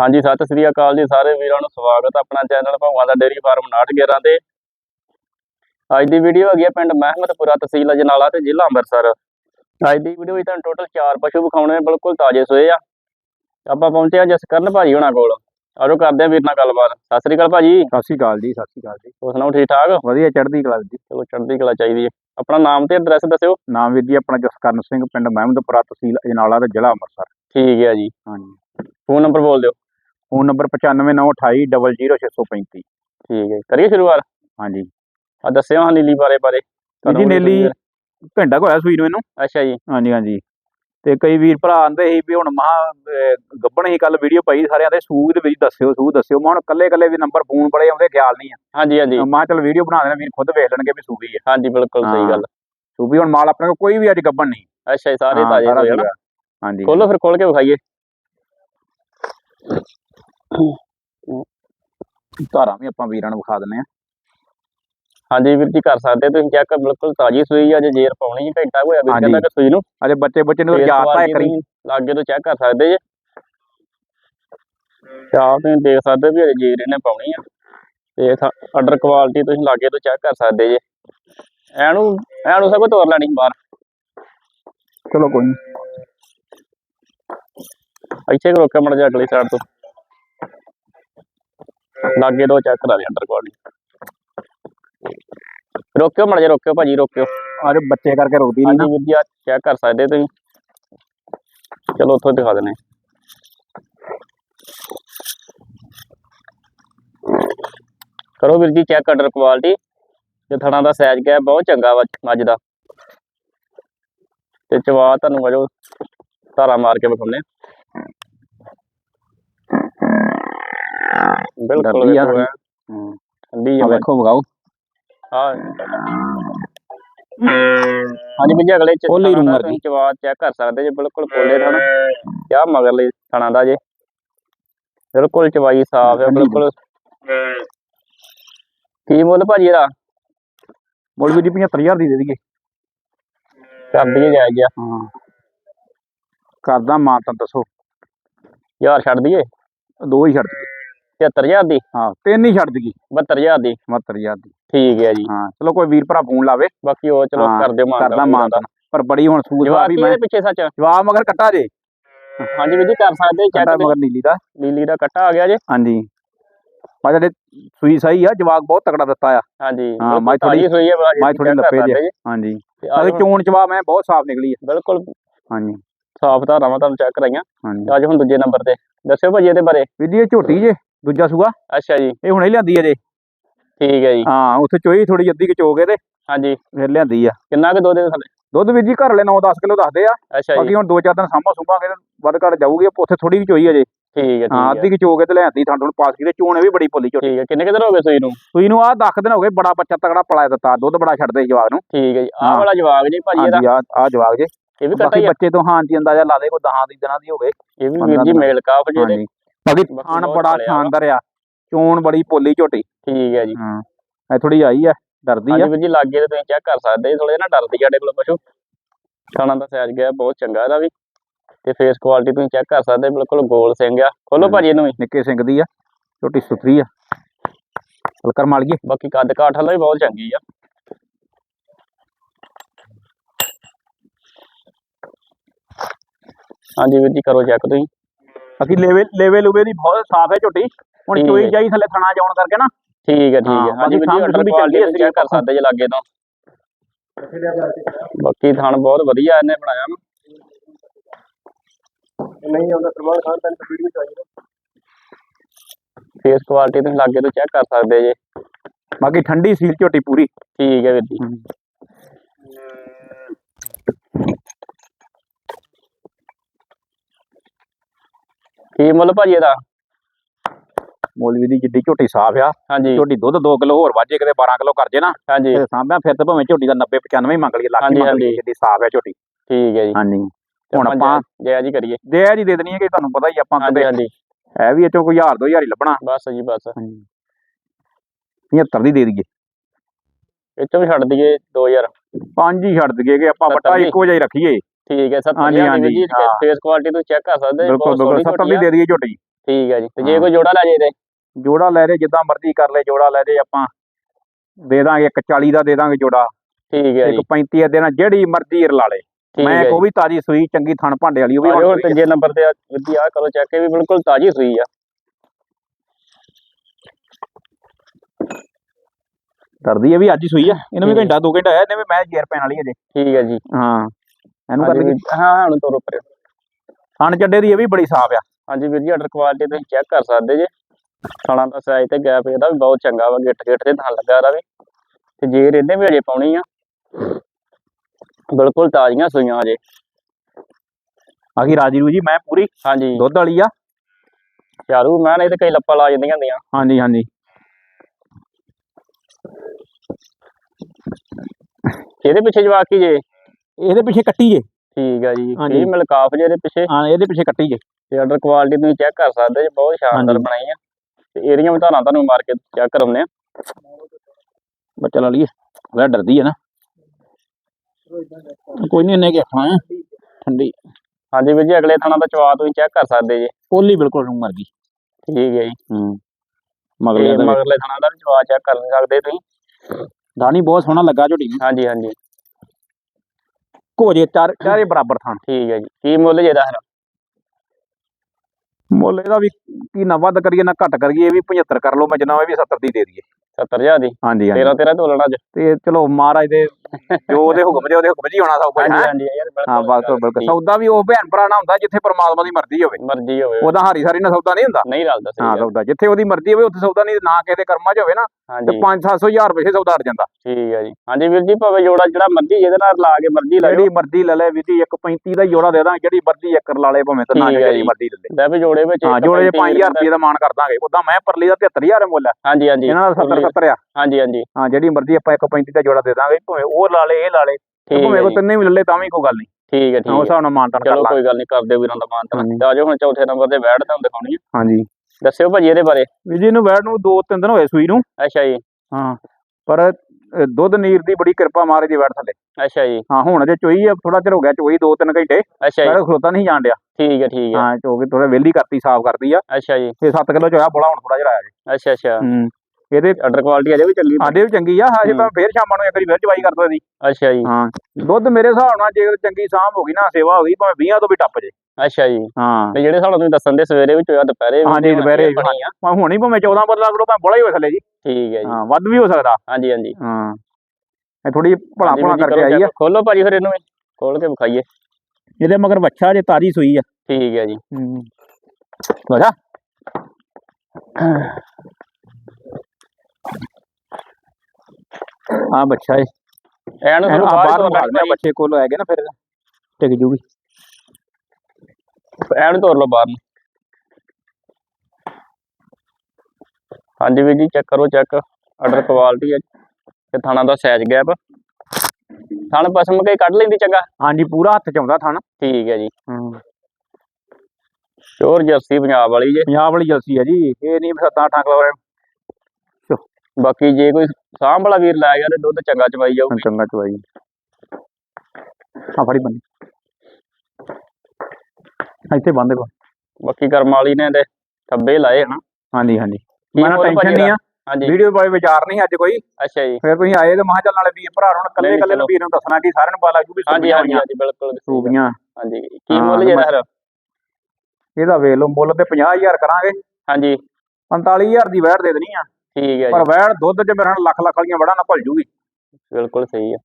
ਹਾਂਜੀ ਸਤਿ ਸ੍ਰੀ ਅਕਾਲ ਜੀ ਸਾਰੇ ਵੀਰਾਂ ਨੂੰ ਸਵਾਗਤ ਆਪਣਾ ਚੈਨਲ ਭਗਵਾਨ ਦਾ ਡੇਰੀ ਫਾਰਮ 911 ਤੇ। ਅੱਜ ਦੀ ਵੀਡੀਓ ਹੈਗੀ ਹੈ ਪਿੰਡ ਮਹਿਮਦਪੁਰਾ ਤਹਿਸੀਲ ਅਜਨਾਲਾ ਤੇ ਜ਼ਿਲ੍ਹਾ ਅੰਮ੍ਰਿਤਸਰ। ਅੱਜ ਦੀ ਵੀਡੀਓ ਵਿੱਚ ਤੁਹਾਨੂੰ ਟੋਟਲ 4 ਪਸ਼ੂ ਵਿਖਾਉਣੇ ਨੇ ਬਿਲਕੁਲ ਤਾਜ਼ੇ ਸੋਏ ਆ। ਆਪਾਂ ਪਹੁੰਚੇ ਆ ਜਸਕਰਨ ਭਾਜੀ ਹੋਣਾ ਕੋਲ। ਆਜੋ ਕਰਦੇ ਆ ਵੀਰ ਨਾਲ ਗੱਲਬਾਤ। ਸਤਿ ਸ੍ਰੀ ਅਕਾਲ ਭਾਜੀ। ਸਤਿ ਸ਼੍ਰੀ ਅਕਾਲ ਜੀ ਸਤਿ ਸ਼੍ਰੀ ਅਕਾਲ ਜੀ। ਹੋਰ ਸੁਣਾਓ ਠੀਕ ਠਾਕ? ਵਧੀਆ ਚੜ੍ਹਦੀ ਕਲਾ ਜੀ। ਚਲੋ ਚੜ੍ਹਦੀ ਕਲਾ ਚਾਹੀਦੀ ਹੈ। ਆਪਣਾ ਨਾਮ ਤੇ ਐਡਰੈਸ ਦੱਸਿਓ। ਨਾਮ ਵੀਰ ਜੀ ਆਪਣਾ ਜਸਕਰਨ ਸਿੰਘ ਪਿੰਡ ਮਹਿਮਦਪੁਰਾ ਤਹਿਸੀਲ ਅਜਨਾਲਾ ਤੇ ਜ਼ਿਲ੍ਹਾ ਅੰਮ੍ਰਿਤਸਰ। ਠੀਕ ਹੈ ਜੀ। ਹਾਂਜੀ। ਫੋਨ ਨੰਬਰ ਬੋਲ ਦਿਓ। ਫੋਨ ਨੰਬਰ 9598200635 ਠੀਕ ਹੈ ਕਰੀਏ ਸ਼ੁਰੂਆਤ? ਹਾਂਜੀ। ਆ ਦੱਸਿਓ ਹਾਂ ਨੀਲੀ ਬਾਰੇ ਬਾਰੇ। ਜੀ ਨੀਲੀ ਘੰਟਾ ਹੋਇਆ ਸੂਈ ਨੂੰ ਇਹਨੂੰ ਅੱਛਾ ਜੀ। ਹਾਂਜੀ ਹਾਂਜੀ। ਤੇ ਕਈ ਵੀਰ ਭਰਾ ਆਂਦੇ ਸੀ ਵੀ ਹੁਣ ਮਹਾ ਗੱਬਣ ਹੀ ਕੱਲ ਵੀਡੀਓ ਪਾਈ ਸਾਰਿਆਂ ਦੇ ਸੂਗ ਦੇ ਵਿੱਚ ਦੱਸਿਓ ਸੂਗ ਦੱਸਿਓ। ਮੈਂ ਹੁਣ ਕੱਲੇ ਕੱਲੇ ਵੀ ਨੰਬਰ ਫੋਨ ਬੜੇ ਆਉਂਦੇ ਖਿਆਲ ਨਹੀਂ ਆ। ਹਾਂਜੀ ਹਾਂਜੀ। ਮੈਂ ਚੱਲ ਵੀਡੀਓ ਬਣਾ ਦੇਣਾ ਵੀਰ ਖੁਦ ਵੇਖ ਲੈਣਗੇ ਵੀ ਸੂਗੀ ਆ। ਹਾਂਜੀ ਬਿਲਕੁਲ ਸਹੀ ਹਾਂ। ਗੱਲ। ਸੂਗੀ ਹੁਣ ਮਾਲ ਆਪਣੇ ਕੋਲ ਕੋਈ ਵੀ ਅੱਜ ਗੱਬਣ ਨਹੀਂ। ਅੱਛਾ ਜੀ ਸਾਰੇ ਹਾਂ, ਤਾਜ਼ੇ ਹੋਏ। ਹਾਂਜੀ। ਖੋਲੋ ਫਿਰ ਖੋਲ ਕੇ ਵਿਖਾਈਏ। ਧਾਰਾਂ ਵੀ ਆਪਾਂ ਵੀਰਾਂ ਨੂੰ ਵਿਖਾ ਦਿੰਨੇ ਆ ਹਾਂਜੀ ਵੀਰ ਜੀ ਕਰ ਸਕਦੇ ਤੁਸੀਂ ਚੈੱਕ ਬਿਲਕੁਲ ਤਾਜ਼ੀ ਸੂਈ ਆ ਜੇ ਜੇਰ ਪਾਉਣੀ ਹੈ ਘੰਟਾ ਹੋਇਆ ਵੀਰ। ਕਹਿੰਦਾ ਕਿ ਸੂਈ ਨੂੰ। ਅਜੇ ਬੱਚੇ ਬੱਚੇ ਨੂੰ ਜਾਤਾ ਇੱਕ ਰੀ ਲਾਗੇ ਤੋਂ ਚੈੱਕ ਕਰ ਸਕਦੇ ਜੇ। ਚਾਹ ਤੁਸੀਂ ਦੇਖ ਸਕਦੇ ਵੀ ਅਜੇ ਜੇਰ ਇਹਨੇ ਪਾਉਣੀ ਆ। ਤੇ ਆਰਡਰ ਕੁਆਲਿਟੀ ਤੁਸੀਂ ਲਾਗੇ ਤੋਂ ਚੈੱਕ ਕਰ ਸਕਦੇ ਜੇ। ਐਨੂੰ ਐਨੂੰ ਸਭ ਤੋਰ ਲੈਣੀ ਬਾਹਰ। ਚਲੋ ਕੋਈ ਨੀ। ਇੱਥੇ ਰੋਕਿਆ ਮੜ ਜਾ ਅਗਲੀ ਸਾਈਡ ਤੋਂ। ਲਾਗੇ ਤੋਂ ਚੈੱਕ ਕਰਾ ਲਈ ਆਰਡਰ ਕੁਆਲਿਟੀ ਰੋਕਿਓ ਮੜ ਜਾ ਰੋਕਿਓ ਭਾਜੀ ਰੋਕਿਓ। ਅੱਜ ਬੱਚੇ ਕਰਕੇ ਰੁਕਦੀ ਨਹੀਂ ਹਾਂਜੀ ਵੀਰ ਜੀ ਆ ਚੈੱਕ ਕਰ ਸਕਦੇ ਤੁਸੀਂ। ਚਲੋ ਉੱਥੋਂ ਦਿਖਾ ਹਾਂ। ਕਰੋ ਵੀਰ ਜੀ ਚੈੱਕ ਆਰਡਰ ਕੁਆਲਿਟੀ ਤੇ ਥਣਾ ਦਾ ਸਾਈਜ਼ ਹੈ, ਬਹੁਤ ਚੰਗਾ ਵਾ ਮੱਝ ਦਾ। ਤੇ ਚਵਾ ਤੁਹਾਨੂੰ ਵਜੋ ਧਾਰਾ ਮਾਰ ਕੇ ਵਿਖਾਉਂਦੇ ਬਿਲਕੁਲ ਡਰਦੀ ਆ ਵੇਖੋ ਥੋੜ੍ਹੀ। ਐਨ ਹੂੰ ਠੰਡੀ ਆ ਆ ਵੇਖੋ ਵਗਾਓ ਹਾਂ ਹਾਂਜੀ ਵੀਰ ਜੀ ਅਗਲੇ ਚ ਪੋਲੀ ਥਣਾ ਰੂਮ ਦਾ ਵਰਗੀ। ਤੁਸੀਂ ਜਵਾਬ ਚੈੱਕ ਕਰ ਸਕਦੇ ਜੇ ਬਿਲਕੁਲ ਪੋਲੇ ਥਣ ਕਿਆ ਮਗਰਲੇ ਥਣਾ ਦਾ ਜੇ ਬਿਲਕੁਲ ਚਵਾਈ ਸਾਫ਼ ਹੈ ਠੰਡੀ ਬਿਲਕੁਲ ਕੀ ਮੁੱਲ ਭਾਜੀ ਇਹਦਾ ਮੁੱਲ ਵੀ ਜੀ 75000 ਦੀ ਦੇ ਦਈਏ ਕਰ ਦਈਏ ਜਾਇਜ਼ ਜਿਹਾ ਹਾਂ ਕਰਦਾ ਮਾਂ ਤਾਂ ਦੱਸੋ ਯਾਰ ਛੱਡ ਦਈਏ ਦੋ ਹੀ ਛੱਡ ਦਈਏ 73000 ਦੀ? ਹਾਂ ਤਿੰਨ ਹੀ ਛੱਡ ਦਈਏ। 72000 ਦੀ। 72000 ਦੀ। ਠੀਕ ਹੈ ਜੀ। ਹਾਂ ਚਲੋ ਕੋਈ ਵੀਰ ਭਰਾ ਫੋਨ ਲਾਵੇ। ਬਾਕੀ ਉਹ ਚਲੋ ਕਰ ਦਿਓ ਮਾਨ ਕਰਦਾ ਮਾਂ ਤਾਂ ਪਰ ਬੜੀ ਹੁਣ ਸੂਸ ਆ ਵੀ ਮੈਂ ਪਿੱਛੇ ਸੱਚ? ਜਵਾਬ ਮਗਰ ਕੱਟਾ ਜੇ। ਹਾਂਜੀ ਵੀਰ ਜੀ ਕਰ ਸਕਦੇ ਚੈੱਕ ਕੱਟਾ ਮਗਰ ਨੀਲੀ ਦਾ। ਲੀਲੀ ਦਾ ਕੱਟਾ ਆ ਗਿਆ ਜੇ। ਹਾਂਜੀ। ਮਾ ਜਿਹੜੇ ਸੂਈ ਸਹੀ ਆ ਜਵਾਬ ਬਹੁਤ ਤਕੜਾ ਦਿੱਤਾ ਆ। ਹਾਂਜੀ ਹਾਂ, ਮੈਂ ਬਾਜੀ, ਮੈਂ ਕਰ ਲੱਪੇ ਜੇ। ਹਾਂਜੀ। ਅਗੇ ਚੋਣ ਜਵਾਬ ਮੈਂ ਬਹੁਤ ਸਾਫ਼ ਨਿਕਲੀ ਆ। ਬਿਲਕੁਲ ਹਾਂਜੀ। ਸਾਫ਼ ਧਾਰਾਵਾਂ ਤੁਹਾਨੂੰ ਚੈੱਕ ਕਰਾਈਆਂ। ਅੱਜ ਹੁਣ ਦੂਜੇ ਨੰਬਰ ਤੇ। ਦੱਸਿਓ ਭਾਜੀ ਇਹਦੇ ਬਾਰੇ। ਇਹ ਝੋਟੀ ਜੇ। ਦੂਜਾ ਸੂਆ? ਅੱਛਾ ਜੀ। ਇਹ ਹੁਣੇ ਲਿਆਂਦੀ ਆ ਜੇ। ਠੀਕ ਹੈ ਜੀ। ਹਾਂ ਉੱਥੇ ਚੋਈ ਥੋੜੀ ਅੱਧੀ ਕਿ ਚੋ ਕੇ ਤੇ ਹਾਂਜੀ। ਫਿਰ ਲਿਆਂਦੀ ਆ। ਕਿੰਨਾ ਕੁ ਦੁੱਧ ਦੇ ਥੱਲੇ? ਦੁੱਧ ਵੀਰ ਜੀ ਘਰ ਵਾਲੇ 9-10 ਕਿਲੋ ਦੱਸਦੇ ਆ। ਬਾਕੀ ਹੁਣ ਦੋ ਚਾਰ ਦਿਨ ਸਾਂਭਾ ਸੁੰਭਾਂਗੇ ਵੱਧ ਘੱਟ ਜਾਊਗੀ ਉੱਥੇ ਥੋੜੀ ਜਿਹੀ ਚੋਈ ਅਜੇ ਠੀਕ ਹੈ ਹਾਂ ਅੱਧੀ ਹੈ ਕਿ ਚੋ ਕੇ ਤੇ ਲਿਆਂਦੀ ਠੰਡ ਨੂੰ ਪਾਸ ਕੀਤੀ ਚੋਣ ਵੀ ਬੜੀ ਭੁੱਲੀ ਝੋਟੀ। ਠੀਕ ਹੈ ਕਿੰਨੇ ਕੁ ਦਿਨ ਹੋ ਗਏ ਸੂਈ ਨੂੰ? ਸੂਈ ਨੂੰ ਆਹ 10 ਦਿਨ ਹੋ ਗਏ ਬੜਾ ਬੱਚਾ ਤਗੜਾ ਪਲਾਇਆ ਦਿੱਤਾ ਦੁੱਧ ਬੜਾ ਛੱਡਦੇ ਜਵਾਗ ਨੂੰ। ਠੀਕ ਹੈ ਜੀ। ਆਹ ਹਾਂ। ਵਾਲਾ ਜਵਾਬ ਜੀ ਭਾਜੀ ਇਹਦਾ। ਹਾਂਜੀ ਆ ਆ ਜਵਾਗ ਜੇ। ਇਹ ਵੀ ਕੱਟਾ ਹੀ ਬੱਚੇ ਤੋਂ ਹਾਂ ਜੀ ਅੰਦਾਜ਼ਾ ਲਾ ਦੇ ਕੋਈ 10 ਦੀ ਦਿਨਾਂ ਦੀ ਹੋ ਗਏ। ਇਹ ਵੀ ਵੀਰ ਜੀ ਮੇਲ ਕਾਫ ਜੀ ਬਾਕੀ ਬਹੁਤ ਬੜਾ। ਸ਼ਾਨਦਾਰ ਆ। ਚੋਣ ਬੜੀ ਪੋਲੀ ਝੋਟੀ। ਠੀਕ ਹੈ ਜੀ। ਹਾਂ ਇਹ ਥੋੜੀ ਆਈ ਆ ਡਰਦੀ ਹਾਂਜੀ ਆ। ਵੀਰ ਜੀ ਲਾਗੇ ਤੇ ਤੁਸੀਂ ਚੈੱਕ ਕਰ ਸਕਦੇ ਥੋੜਾ ਨਾ ਡਰਦੀ ਸਾਡੇ ਕੋਲ ਪਸ਼ੂ। ਖਾਣਾ ਦਾ ਸਾਈਜ਼ ਗਿਆ ਬਹੁਤ ਚੰਗਾ ਇਹਦਾ ਵੀ। ਤੇ ਫੇਸ ਕੁਆਲਿਟੀ ਤੁਸੀਂ ਚੈੱਕ ਕਰ ਸਕਦੇ ਬਿਲਕੁਲ ਗੋਲ ਸਿੰਘ ਆ। ਖੋਲੋ। ਭਾਜੀ ਇਹਨੂੰ ਵੀ। ਨਿੱਕੇ ਸਿੰਘ ਦੀ ਆ ਝੋਟੀ ਸੁਥਰੀ ਆ। ਹਲਕਰ ਮਾਲ ਗਈ ਬਾਕੀ ਕੱਦ ਕਾਠ ਵਾਲਾ ਵੀ ਬਹੁਤ ਚੰਗੀ ਆ। ਹਾਂਜੀ ਵੀਰ ਜੀ ਕਰੋ ਚੈੱਕ ਤੁਸੀਂ। ਬਾਕੀ ਲੈਵੇ ਲੈਵੇ ਲੂਵੇ ਦੀ ਬਹੁਤ ਸਾਫ਼ ਹੈ ਝੋਟੀ। ਹੁਣ ਠੀਕ ਚੋਈ ਹੈ। ਜਾਈ ਥੱਲੇ ਥਣਾ ਜਾਉਣ ਕਰਕੇ ਨਾ। ਠੀਕ ਹੈ ਠੀਕ ਹਾਂ, ਹੈ। ਹਾਂਜੀ ਵੀਰ ਬਾਕੀ ਜੀ ਸਾਂਭ ਆਰਡਰ ਵੀ ਕੁਆਲਿਟੀ ਚੰਗੀ ਤੁਸੀਂ ਚੈੱਕ ਕਰ ਸਕਦੇ ਜੇ ਲਾਗੇ ਤੋਂ। ਬਾਕੀ ਥਣ ਬਹੁਤ ਵਧੀਆ ਇਹਨੇ ਬਣਾਇਆ ਨਾ। ਨਹੀਂ ਆਉਂਦਾ ਸਰਮਾਨ ਖਾਨ ਤੈਨੂੰ ਵੀਡੀਓ ਚਾਹੀਦੀ ਫੇਸ ਕੁਆਲਿਟੀ ਤੁਸੀਂ ਲਾਗੇ ਤੋਂ ਚੈੱਕ ਕਰ ਸਕਦੇ ਜੇ। ਬਾਕੀ ਠੰਡੀ ਸੀਲ ਝੋਟੀ ਪੂਰੀ। ਠੀਕ ਹੈ ਵੀਰ ਜੀ। ਕੀ ਮੁੱਲ ਭਾਜੀ ਇਹਦਾ? ਮੌਲਵੀ ਦੀ ਜਿੱਡੀ ਝੋਟੀ ਸਾਫ਼ ਆ। ਹਾਂਜੀ। ਝੋਟੀ ਦੁੱਧ 2 ਕਿਲੋ ਹੋਰ ਵਾਜੇ ਕਿਤੇ 12 ਕਿਲੋ ਕਰ ਜੇ ਨਾ। ਹਾਂਜੀ। ਤੇ ਸਾਂਭਿਆ ਫਿਰ ਤੇ ਭਾਵੇਂ ਝੋਟੀ ਦਾ 90 95 ਹੀ ਮੰਗ ਲਈਏ ਲੱਖ ਹੀ ਮੰਗ ਲਈਏ। ਜਿੱਡੀ ਸਾਫ਼ ਹੈ ਝੋਟੀ। ਠੀਕ ਹੈ ਜੀ। ਹਾਂਜੀ। ਹੁਣ ਆਪਾਂ ਜੈ ਜੀ ਕਰੀਏ। ਦੇ ਜੀ ਦੇ ਦੇਣੀ ਹੈ ਕਿ ਤੁਹਾਨੂੰ ਪਤਾ ਹੀ ਆਪਾਂ ਹਾਂਜੀ ਹਾਂਜੀ। ਹੈ ਵੀ ਚੋਂ ਕੋਈ ਹਜ਼ਾਰ ਦੋ ਹਜ਼ਾਰ ਹੀ ਲੱਭਣਾ। ਬਸ ਜੀ ਬਸ। 75 ਦੀ ਦੇ ਦਈਏ। ਚੋਂ ਵੀ ਛੱਡ ਦਈਏ 2000 ਪੰਜ ਹੀ ਛੱਡ ਦਈਏ ਕਿ ਆਪਾਂ ਵੱਟਾ? ਇੱਕੋ ਜਿਹਾ ਹੀ ਰੱਖੀਏ। ਠੀਕ ਹੈ 70 ਹਾਂਜੀ, ਹਾਂਜੀ ਹਾਂਜੀ, ਜੀ ਹਾਂ। ਫੇਸ ਕੁਆਲਿਟੀ ਤੁਸੀਂ ਚੈੱਕ ਕਰ ਸਕਦੇ ਬਿਲਕੁਲ ਬਿਲਕੁਲ 70 ਦੀ ਦੇ ਦਈਏ ਝੋਟੀ। ਠੀਕ ਹੈ ਜੀ ਤੇ ਜੇ ਹਾਂ। ਕੋਈ ਜੋੜਾ ਲੈ ਜੇ ਤੇ? ਜੋੜਾ ਲੈ ਦੇ ਜਿੱਦਾਂ ਮਰਜ਼ੀ ਕਰ ਲੈ ਜੋੜਾ ਲੈ ਦੇ ਆਪਾਂ। ਦੇ ਦਾਂਗੇ ਇੱਕ 40 ਦਾ ਦੇ ਦਾਂਗੇ ਜੋੜਾ। ਠੀਕ ਹੈ ਇੱਕ ਜੀ। 35 ਦਾ ਦੇਣਾ ਜਿਹੜੀ ਮਰਜ਼ੀ ਰਲਾ ਲੇ ਠੀਕ ਮੈਂ ਹੈ ਉਹ ਵੀ ਤਾਜੀ ਸੂਈ ਚੰਗੀ ਥਣ ਭਾਂਡੇ ਵਾਲੀ ਉਹ ਵੀ ਜੀ ਹੋਰ ਆ। ਤੀਜੇ ਨੰਬਰ ਤੇ ਵਧੀਆ ਕਰੋ ਚੈੱਕ ਇਹ ਵੀ ਬਿਲਕੁਲ ਤਾਜੀ ਸੂਈ ਆ। ਕਰਦੀ ਹੈ ਵੀ ਅੱਜ ਹੀ ਸੂਈ ਆ ਇਹਨੂੰ ਵੀ ਹੈ। ਘੰਟਾ ਦੋ ਘੰਟਾ ਆਇਆ ਇਹਨੇ ਵੀ ਮੈਂ ਜੇਰ ਪੈਣ ਵਾਲੀ ਅਜੇ। ਠੀਕ ਹੈ ਜੀ। ਹਾਂ। ਇਹਨੂੰ ਕਰ ਹਾਂਜੀ ਲਈ ਵੀਰ- ਹਾਂ ਹੁਣ ਤੋਰੋ ਪਰੇ। ਥਣ ਚੱਡੇ ਦੀ ਇਹ ਵੀ ਬੜੀ ਸਾਫ਼ ਆ। ਹਾਂਜੀ ਵੀਰ ਜੀ ਆਰਡਰ ਕੁਆਲਿਟੀ ਤੁਸੀਂ ਚੈੱਕ ਕਰ ਸਕਦੇ ਜੇ। ਥਾਣਾ ਦਾ ਸਾਈਜ਼ ਤੇ ਗੈਪ ਇਹਦਾ ਵੀ ਬਹੁਤ ਚੰਗਾ ਵਾ ਗਿੱਟ ਗਿੱਟ ਤੇ ਥਾਂ ਲੱਗਾ ਇਹਦਾ ਵੀ। ਤੇ ਜੇਰ ਇਹਨੇ ਵੀ ਅਜੇ ਪਾਉਣੀ ਆ ਬਿਲਕੁਲ ਤਾਜ਼ੀਆਂ ਸੂਈਆਂ ਅਜੇ ਆਖੀ ਰਾਜੀ ਰੂ ਜੀ ਮੈਂ ਪੂਰੀ ਹਾਂਜੀ। ਦੁੱਧ ਵਾਲੀ ਆ। ਚਾਰੂ ਮੈਂ ਨਹੀਂ ਤੇ ਕਈ ਲੱਪਾ ਲਾ ਜਾਂਦੀਆਂ ਹੁੰਦੀਆਂ। ਹਾਂਜੀ ਹਾਂਜੀ। ਇਹਦੇ ਪਿੱਛੇ ਜਵਾਕ ਕੀ ਜੇ। ਇਹਦੇ ਪਿੱਛੇ ਕੱਟੀ ਜੇ। ਠੀਕ ਆ ਜੀ ਹਾਂਜੀ। ਇਹ ਮਿਲਕਾਫ ਜੇ ਇਹਦੇ ਪਿੱਛੇ। ਹਾਂ ਇਹਦੇ ਪਿੱਛੇ ਕੱਟੀ ਜੇ। ਤੇ ਆਰਡਰ ਕੁਆਲਿਟੀ ਤੁਸੀਂ ਚੈੱਕ ਕਰ ਸਕਦੇ ਜੇ ਬਹੁਤ ਸ਼ਾਨਦਾਰ ਹਾਂਜੀ। ਬਣਾਈ ਆ। ਤੇ ਇਹਦੀਆਂ ਵੀ ਤੁਹਾਨੂੰ ਤੁਹਾਨੂੰ ਮਾਰ ਕੇ ਚੈੱਕ ਕਰਾਉਂਦੇ ਆ। ਬੱਚਾ ਲਾ ਲਈਏ ਉਹ ਡਰਦੀ ਹੈ ਨਾ। ਕੋਈ ਨਹੀਂ ਇਹਨੇ ਕਿ ਆਖਣਾ ਹੈ ਠੰਡੀ। ਹਾਂਜੀ ਵੀਰ ਜੀ ਅਗਲੇ ਥਾਣਾ ਦਾ ਚਵਾ ਤੁਸੀਂ ਚੈੱਕ ਕਰ ਸਕਦੇ ਜੇ। ਕੋਲੀ ਬਿਲਕੁਲ ਨੂੰ ਮਰ ਗਈ ਠੀਕ ਹੈ ਜੀ। ਹੂੰ। ਤੇ ਮਗਲੇ ਦਾ ਮਗਰਲੇ ਥਾਣਾ ਦਾ ਵੀ ਚਵਾ ਚੈੱਕ ਕਰ ਸਕਦੇ ਤੁਸੀਂ। ਦਾਣੀ ਬਹੁਤ ਸੋਹਣਾ ਲੱਗਾ ਝੋਟੀ ਨੂੰ। ਹਾਂਜੀ ਹਾਂਜੀ। ਕੋਜੇ ਚਾਰ ਚਾਰੇ ਬਰਾਬਰ ਥਾਣ ਠੀਕ ਹੈ ਜੀ। ਕੀ ਮੁੱਲ ਜੇ ਦਾ ਹੈ ਮੁੱਲ ਇਹਦਾ ਵੀ ਕੀ ਨਾ ਵੱਧ ਕਰੀਏ ਨਾ ਘੱਟ ਕਰੀਏ ਇਹ ਵੀ 75 ਕਰ ਲਓ ਮੈਂ ਜਨਾਬ ਇਹ ਵੀ 70 ਦੀ ਦੇ ਦਈਏ। 70000 ਦੀ? ਹਾਂਜੀ 13 13 ਤੋਲਣਾ ਅੱਜ। ਤੇ ਚਲੋ ਮਹਾਰਾਜ ਦੇ ਜੋ ਉਹਦੇ ਹੁਕਮ ਦੇ ਉਹਦੇ ਹੁਕਮ ਜੀ ਹੋਣਾ ਸਭ ਕੁਝ ਹਾਂਜੀ? ਹਾਂਜੀ ਯਾਰ ਹਾਂ ਬਸ ਬਿਲਕੁਲ। ਸੌਦਾ ਵੀ ਉਹ ਭੈਣ ਭਰਾ ਨਾਲ ਹੁੰਦਾ ਜਿੱਥੇ ਪਰਮਾਤਮਾ ਦੀ ਮਰਜ਼ੀ ਹੋਵੇ। ਮਰਜ਼ੀ ਹੋਵੇ। ਉਹਦਾ ਹਾਰੀ ਸਾਰੀ ਨਾਲ ਸੌਦਾ ਨਹੀਂ ਹੁੰਦਾ। ਨਹੀਂ ਰਲਦਾ ਹਾਂ। ਸੌਦਾ ਜਿੱਥੇ ਉਹਦੀ ਮਰਜ਼ੀ ਹੋਵੇ ਉੱਥੇ ਸੌਦਾ ਨਹੀਂ ਨਾ ਕਿਸੇ ਦੇ ਕਰਮਾਂ 'ਚ ਹੋਵੇ ਨਾ ਤੇ ਹਾਂਜੀ। 5-700 ਹਜ਼ਾਰ ਰੁਪਏ 'ਚ ਸੌਦਾ ਅੜ ਜਾਂਦਾ। ਠੀਕ ਹੈ ਜੀ। ਹਾਂਜੀ ਵੀਰ ਜੀ ਭਾਵੇਂ ਜੋੜਾ ਜਿਹੜਾ ਮਰਜ਼ੀ ਜਿਹਦੇ ਨਾਲ ਲਾ ਕੇ ਮਰਜ਼ੀ ਲੈ ਜਿਹੜੀ ਮਰਜ਼ੀ ਲੈ ਲੈ ਵੀ ਜੀ ਇੱਕ 35 ਦਾ ਜੋੜਾ ਦੇ ਦਾਂ ਜਿਹੜੀ ਮਰਜ਼ੀ ਏਕਰ ਲਾ ਲੇ ਭਾਵੇਂ ਤੇ ਨਾ ਜਿਹੜੀ। ਮਰਜ਼ੀ ਲੈ ਲੇ ਲੈ ਵੀ ਜੋੜੇ ਵਿੱਚ ਹਾਂ ਜੋੜੇ ਦੇ 35 5000 ਰੁਪਏ ਦਾ ਮਾਨ ਕਰ ਦਾਂਗੇ ਉਦਾਂ ਮੈਂ ਪਰਲੀ ਦਾ 73000 ਮੁੱਲ ਹੈ। ਹਾਂਜੀ ਹਾਂਜੀ। ਇਹਨਾਂ ਦਾ 70 70 ਆ ਹਾਂਜੀ ਹਾਂਜੀ। ਹਾਂ ਜਿਹੜੀ ਮਰਜ਼ੀ ਆਪਾਂ ਇੱਕ 35 ਦਾ ਜੋੜਾ ਦੇ ਦਾਂਗੇ ਭਾਵੇਂ ਉਹ ਲਾ ਲੇ ਇਹ ਲਾ ਲੇ ਭਾਵੇਂ ਕੋ ਜੀ। ਤਿੰਨੇ ਵੀ ਲੈ ਲੇ ਤਾਂ ਵੀ ਕੋਈ ਗੱਲ ਨਹੀਂ। ਠੀਕ ਹੈ ਹਾਂ, ਠੀਕ ਉਸ ਹੈ। ਹਿਸਾਬ ਨਾਲ ਮਾਨਤਾਨ ਕਰ ਚਲੋ ਕੋਈ ਗੱਲ ਨਹੀਂ ਕਰਦੇ ਵੀਰਾਂ ਦਾ ਮਾਨ ਤਾਂ ਆਜੋ ਹੁਣ ਚੌਥੇ ਨੰਬਰ ਤੇ ਬੈਠ ਤੁਹਾਨੂੰ ਦਿਖਾਉਣੀ ਹਾਂਜੀ। ਦੱਸਿਓ ਭਾਜੀ ਇਹਦੇ ਬਾਰੇ। ਵੀ ਜੀ ਇਹਨੂੰ ਬੈਠ ਨੂੰ 2-3 ਦਿਨ ਹੋਏ ਸੂਈ ਨੂੰ। ਅੱਛਾ ਜੀ। ਹਾਂ ਪਰ ਦੁੱਧ ਨੀਰ ਦੀ ਬੜੀ ਕਿਰਪਾ ਮਾਰੇ ਦੀ ਬੈਠ ਥੱਲੇ। ਅੱਛਾ ਜੀ। ਹਾਂ ਹੁਣ ਜੇ ਚੋਈ ਆ ਥੋੜਾ ਚਿਰ ਹੋ ਗਿਆ ਚੋਈ 2-3 ਘੰਟੇ। ਅੱਛਾ ਜੀ। ਪਹਿਲਾਂ ਖਲੋਤਾ ਨਹੀਂ ਜਾਣ ਡਿਆ। ਠੀਕ ਹੈ ਠੀਕ ਹੈ। ਹਾਂ ਚੋ ਕੇ ਥੋੜਾ ਵਿਹਲੀ ਕਰਤੀ ਸਾਫ਼ ਕਰਤੀ ਆ। ਅੱਛਾ ਜੀ। ਤੇ 7 ਕਿਲੋ ਚ ਹੋਇਆ ਬੜਾ ਹੁਣ ਥੋੜਾ ਜਿਹਾ ਆਇਆ ਜੀ। ਅੱਛਾ ਅੱਛਾ। ਹੂੰ। ਇਹਦੇ ਆਰਡਰ ਕੁਆਲਿਟੀ ਅਜੇ ਵੀ ਚੰਗੀ ਆਂਡੇ ਵੀ ਚੰਗੀ ਆ ਹਜੇ ਹੂੰ। ਤਾਂ ਫੇਰ ਸ਼ਾਮਾਂ ਨੂੰ ਇੱਕ ਵਾਰੀ ਫੇਰ ਚਵਾਈ ਕਰਦਾ ਸੀ ਅੱਛਾ ਜੀ। ਹਾਂ ਦੁੱਧ ਮੇਰੇ ਹਿਸਾਬ ਨਾਲ ਜੇ ਚੰਗੀ ਸਾਂਭ ਹੋ ਗਈ ਨਾ ਸੇਵਾ ਹੋ ਗਈ ਭਾਵੇਂ 20 ਤੋਂ ਵੀ ਟੱਪ ਜੇ। ਅੱਛਾ ਜੀ। ਹਾਂ। ਤੇ ਜਿਹੜੇ ਸਾਨੂੰ ਤੁਸੀਂ ਦੱਸਣ ਦੇ ਸਵੇਰੇ ਵੀ ਚੋਇਆ ਦੁਪਹਿਰੇ ਵੀ ਹਾਂਜੀ, ਹੋਣੀ ਦੁਪਹਿਰੇ ਭਾਵੇਂ ਹੁਣੀ ਭਾਵੇਂ 14 ਬਦਲਾ ਕਰੋ ਭਾਵੇਂ ਬੜਾ ਹੀ ਹੋ ਥੱਲੇ ਜੀ। ਠੀਕ ਹੈ ਜੀ। ਹਾਂ ਵੱਧ ਵੀ ਹੋ ਸਕਦਾ। ਹਾਂਜੀ ਹਾਂਜੀ। ਹਾਂ। ਇਹ ਥੋੜੀ ਭਲਾ ਭਲਾ ਜੀ, ਕਰਕੇ ਕਰੋ ਆਈ ਆ। ਖੋਲੋ ਭਾਜੀ ਫਿਰ ਇਹਨੂੰ ਖੋਲ ਕੇ ਵਿਖਾਈਏ। ਇਹਦੇ ਮਗਰ ਬੱਚਾ ਜੇ ਤਾਜੀ ਸੂਈ ਆ। ਠੀਕ ਹੈ ਜੀ। ਹੂੰ। ਵਜਾ ਹਾਂ ਬੱਚਾ ਏ। ਐਨ ਇਹਨੂੰ ਤੁਹਾਨੂੰ ਆ ਬਾਹਰ ਲਿਆ ਬੱਚੇ ਕੋਲ ਆਏਗਾ ਨਾ ਫਿਰ ਟਿਕ ਜੂਗੀ। ਐਨ ਤੋਰ ਲਓ ਬਾਹਰ ਨੂੰ। ਹਾਂਜੀ ਵੀਰ ਜੀ ਚੈੱਕ ਕਰੋ ਚੈੱਕ ਆਰਡਰ ਕੁਆਲਿਟੀ ਹੈ। ਤੇ ਥਾਣਾ ਦਾ ਸਾਈਜ਼ ਗੈਪ। ਥਣ ਪਸਮ ਕੇ ਕੱਢ ਲੈਂਦੀ ਚੰਗਾ। ਹਾਂਜੀ ਪੂਰਾ ਹੱਥ ਚ ਆਉਂਦਾ ਥਣ। ਠੀਕ ਹੈ ਜੀ। ਹੂੰ। ਪਿਓਰ ਜਰਸੀ ਪੰਜਾਬ ਵਾਲੀ ਜੇ। ਪੰਜਾਬ ਵਾਲੀ ਜਲਸੀ ਆ ਜੀ। ਇਹ ਨਹੀਂ ਸੱਤਾਂ ਅੱਠਾਂ ਕਿਲੋ ਬਾਕੀ ਜੇ ਕੋਈ ਸਾਂਭ ਵਾਲਾ ਵੀਰ ਲੈ ਗਿਆ ਤੇ ਦੁੱਧ ਚੰਗਾ ਚਵਾਈ ਜਾਊ ਚੰਗਾ ਚਵਾਈ। ਆ ਫੜੀ ਬੰਨੀ। ਇੱਥੇ ਬੰਦੇ ਕੋ ਬਾਕੀ ਕਰਮ ਵਾਲੀ ਨੇ ਤੇ ਥੱਬੇ ਲਾਏ ਹਨਾ। ਹਾਂਜੀ ਹਾਂਜੀ। ਮੁੱਲ ਟੈਨਸ਼ਨ ਨਹੀਂ ਆ। ਹਾਂਜੀ। ਵੀਡੀਓ ਬਾਰੇ ਵਿਚਾਰ ਨਹੀਂ ਅੱਜ ਕੋਈ। ਅੱਛਾ ਜੀ। ਫਿਰ ਤੁਸੀਂ ਆਏ ਤੇ ਮਹਾਂ ਚੱਲ ਨਾਲੇ ਵੀਰ ਭਰਾ ਹੁਣ ਕੱਲੇ ਕੱਲੇ। ਵੀਰ ਨੂੰ ਦੱਸਣਾ ਕਿ ਸਾਰਿਆਂ ਨੂੰ ਪਤਾ ਲੱਗੂ ਵੀ ਹਾਂਜੀ ਹਾਂਜੀ ਬਿਲਕੁਲ। ਸੂਬੀਆਂ ਹਾਂਜੀ ਕੀ ਮੁੱਲ ਜੇ ਮੈਂ- ਦਾ ਇਹਦਾ ਵੇਖ ਲਓ ਮੁੱਲ ਤੇ 50000 ਕਰਾਂਗੇ। ਹਾਂਜੀ। 45000 ਦੀ ਵੈੜ ਦੇ ਦੇਣੀ ਆ। ਠੀਕ ਹੈ ਪਰ ਜੀ। ਵੈੜ ਦੁੱਧ ਚ ਮੇਰੇ ਲੱਖ ਲੱਖ ਵਾਲੀਆਂ ਵੜਾਂ ਨਾ ਭੁੱਲ ਜੂਗੀ। ਬਿਲਕੁਲ ਸਹੀ ਹੈ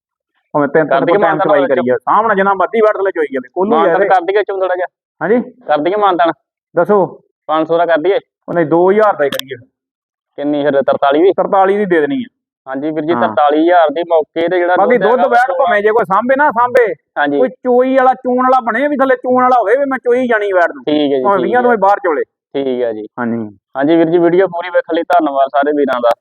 ਭਾਵੇਂ ਤਿੰਨ ਕਰ ਤਿੰਨ ਦਈਏ ਟਾਈਮ ਚਵਾਈ ਵਿੱਚ? ਕਰੀਏ ਸਾਹਮਣੇ ਜਨਾ ਮਰਦੀ ਵੜ ਥਲੇ ਚੋਈ ਜਾਵੇ। ਕੋਲੂ ਮਾਨਤਨ ਜਾਵੇ। ਕਰ ਦਈਏ ਚੁੰ ਥੋੜਾ ਜਿਹਾ। ਹਾਂਜੀ? ਕਰ ਦਈਏ ਮਾਨਤਨ। ਦੱਸੋ। 500 ਦਾ ਕਰ ਦਈਏ ਉਹਨੇ 2000 ਦਾ ਹੀ ਕਰੀਏ। ਕਿੰਨੀ ਫਿਰ 43 ਵੀ? 43 ਦੀ ਦੇ ਦੇਣੀ ਆ। ਹਾਂਜੀ ਵੀਰ ਜੀ ਹਾਂ। 43000 ਦੀ ਮੌਕੇ ਤੇ ਜਿਹੜਾ ਬਾਕੀ ਦੁੱਧ ਹੈਗਾ ਵੈੜ ਭਾਵੇਂ ਜੇ ਕੋਈ ਸਾਂਭੇ ਨਾ ਸਾਂਭੇ ਹਾਂਜੀ। ਕੋਈ ਚੋਈ ਵਾਲਾ ਚੂਣ ਵਾਲਾ ਬਣੇ ਵੀ ਥੱਲੇ ਚੂਣ ਵਾਲਾ ਹੋਵੇ ਵੀ ਮੈਂ ਚੋਈ ਜਾਣੀ ਵੈੜ ਨੂੰ। ਠੀਕ ਹੈ ਜੀ ਭਾਵੇਂ ਠੀਕ 20 ਨੂੰ ਹੈ, ਹੀ ਬਾਹਰ ਚੋਲੇ। ਠੀਕ ਹੈ ਜੀ। ਹਾਂਜੀ। ਹਾਂਜੀ ਵੀਰ ਜੀ ਵੀਡੀਓ ਪੂਰੀ ਵੇਖਣ ਲਈ ਧੰਨਵਾਦ ਸਾਰੇ ਵੀਰਾਂ ਦਾ।